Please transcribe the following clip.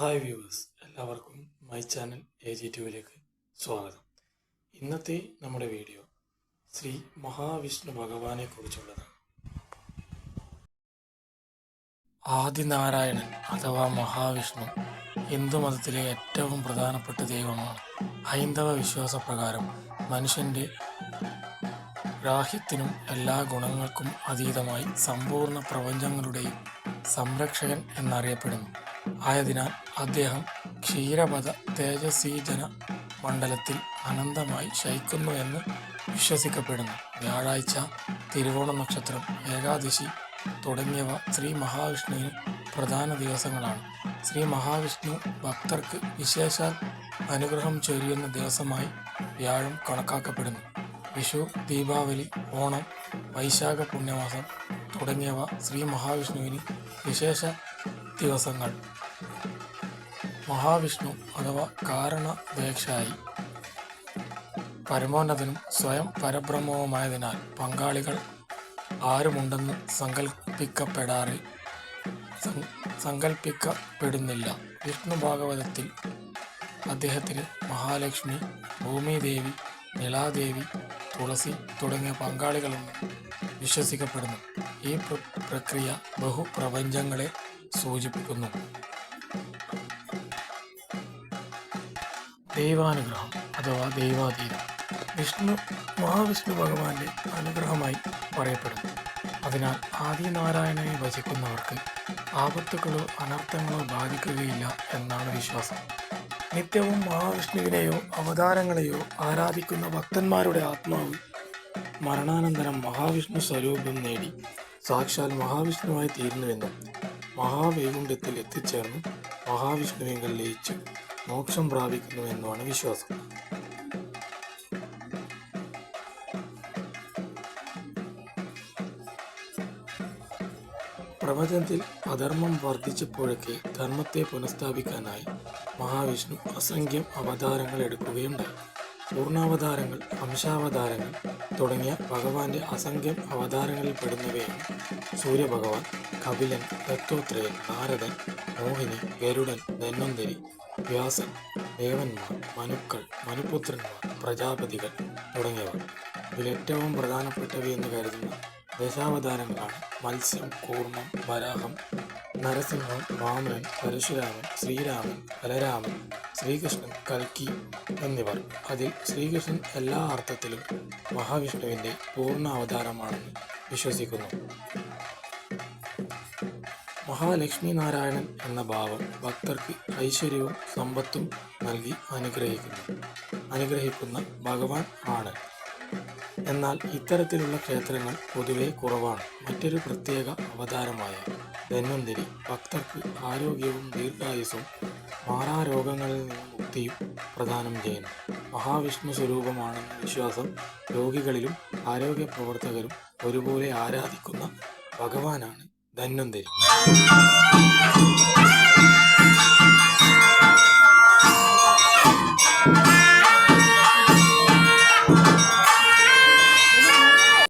Hi viewers എല്ലാവർക്കും my channel A G ടിവിയിലേക്ക് സ്വാഗതം. ഇന്നത്തെ നമ്മുടെ വീഡിയോ ശ്രീ മഹാവിഷ്ണു ഭഗവാനെ കുറിച്ചുള്ളതാണ്. ആദിനാരായണൻ അഥവാ മഹാവിഷ്ണു ഹിന്ദു മതത്തിലെ ഏറ്റവും പ്രധാനപ്പെട്ട ദൈവമാണ്. ഹൈന്ദവ വിശ്വാസപ്രകാരം മനുഷ്യന്റെ ഗ്രാഹ്യത്തിനും എല്ലാ ഗുണങ്ങൾക്കും അതീതമായി സമ്പൂർണ പ്രപഞ്ചങ്ങളുടെയും സംരക്ഷകൻ എന്നറിയപ്പെടുന്നു. ആയതിനാൽ അദ്ദേഹം ക്ഷീരപഥ തേജസ്വീജന മണ്ഡലത്തിൽ അനന്തമായി ശയിക്കുന്നു എന്ന് വിശ്വസിക്കപ്പെടുന്നു. വ്യാഴാഴ്ച തിരുവോണ നക്ഷത്രം ഏകാദശി തുടങ്ങിയവ ശ്രീ മഹാവിഷ്ണുവിന് പ്രധാന ദിവസങ്ങളാണ്. ശ്രീ മഹാവിഷ്ണു ഭക്തർക്ക് വിശേഷാൽ അനുഗ്രഹം ചൊരിയുന്ന ദിവസമായി വ്യാഴം കണക്കാക്കപ്പെടുന്നു. വിഷു ദീപാവലി ഓണം വൈശാഖ പുണ്യമാസം തുടങ്ങിയവ ശ്രീ മഹാവിഷ്ണുവിന് വിശേഷ ദിവസങ്ങൾ. മഹാവിഷ്ണു അഥവാ കാരണവേക്ഷായി പരമോന്നതനും സ്വയം പരബ്രഹ്മവുമായതിനാൽ പങ്കാളികൾ ആരുമുണ്ടെന്ന് സങ്കല്പിക്കപ്പെടാറ് സങ്കല്പിക്കപ്പെടുന്നില്ല വിഷ്ണു ഭാഗവതത്തിൽ അദ്ദേഹത്തിന് മഹാലക്ഷ്മി ഭൂമിദേവി നിലാദേവി തുളസി തുടങ്ങിയ പങ്കാളികളെന്ന് വിശ്വസിക്കപ്പെടുന്നു. ഈ പ്രക്രിയ ബഹുപ്രപഞ്ചങ്ങളെ സൂചിപ്പിക്കുന്നു. ദൈവാനുഗ്രഹം അഥവാ ദൈവാതീതം വിഷ്ണു മഹാവിഷ്ണു ഭഗവാന്റെ അനുഗ്രഹമായി പറയപ്പെടുന്നു. അതിനാൽ ആദിനാരായണനെ ഭജിക്കുന്നവർക്ക് ആപത്തുകളോ അനർത്ഥങ്ങളോ ബാധിക്കുകയില്ല എന്നാണ് വിശ്വാസം. നിത്യവും മഹാവിഷ്ണുവിനെയോ അവതാരങ്ങളെയോ ആരാധിക്കുന്ന ഭക്തന്മാരുടെ ആത്മാവ് മരണാനന്തരം മഹാവിഷ്ണു സ്വരൂപം നേടി. സാക്ഷാൽ മഹാവിഷ്ണുവായി തീരുന്നുവെന്നും മഹാവൈകുണ്ഠത്തിൽ എത്തിച്ചേർന്ന് മഹാവിഷ്ണുവിങ്കൽ ലയിച്ച് മോക്ഷം പ്രാപിക്കുന്നുവെന്നുമാണ് വിശ്വാസം. പ്രപഞ്ചത്തിൽ അധർമ്മം വർദ്ധിച്ചപ്പോഴൊക്കെ ധർമ്മത്തെ പുനഃസ്ഥാപിക്കാനായി മഹാവിഷ്ണു അസംഖ്യം അവതാരങ്ങൾ എടുക്കുകയുണ്ടായി. പൂർണാവതാരങ്ങൾ അംശാവതാരങ്ങൾ തുടങ്ങിയ ഭഗവാന്റെ അസംഖ്യം അവതാരങ്ങളിൽ പെടുന്നവയാണ് സൂര്യഭഗവാൻ കപിലൻ ദത്തോത്രയൻ നാരദൻ മോഹിനി ഗരുഡൻ ധന്വന്തരി വ്യാസൻ ദേവന്മാർ മനുക്കൾ മനുപുത്രന്മാർ പ്രജാപതികൾ തുടങ്ങിയവ ഇതിലേറ്റവും പ്രധാനപ്പെട്ടവയെന്ന് കരുതുന്ന ദശാവതാരങ്ങളാണ് മത്സ്യം കൂർമ്മം വരാഹം നരസിംഹം വാമനൻ പരശുരാമൻ ശ്രീരാമൻ ബലരാമൻ ശ്രീകൃഷ്ണൻ കൽക്കി എന്നിവർ. അതിൽ ശ്രീകൃഷ്ണൻ എല്ലാ അർത്ഥത്തിലും മഹാവിഷ്ണുവിന്റെ പൂർണ അവതാരമാണെന്ന് വിശ്വസിക്കുന്നു. മഹാലക്ഷ്മി നാരായണൻ എന്ന ഭാവം ഭക്തർക്ക് ഐശ്വര്യവും സമ്പത്തും നൽകി അനുഗ്രഹിക്കുന്നു. അനുഗ്രഹിക്കുന്ന ഭഗവാൻ ആണ്. എന്നാൽ ഇത്തരത്തിലുള്ള ക്ഷേത്രങ്ങൾ പൊതുവെ കുറവാണ്. മറ്റൊരു പ്രത്യേക അവതാരമായ ധന്വന്തരി ഭക്തർക്ക് ആരോഗ്യവും ദീർഘായുസ്സും മാറാരോഗങ്ങളിൽ നിന്നും മുക്തിയും പ്രദാനം ചെയ്യുന്നു. മഹാവിഷ്ണു സ്വരൂപമാണെന്ന വിശ്വാസം രോഗികളിലും ആരോഗ്യ പ്രവർത്തകരും ഒരുപോലെ ആരാധിക്കുന്ന ഭഗവാനാണ് ധന്വന്തരി.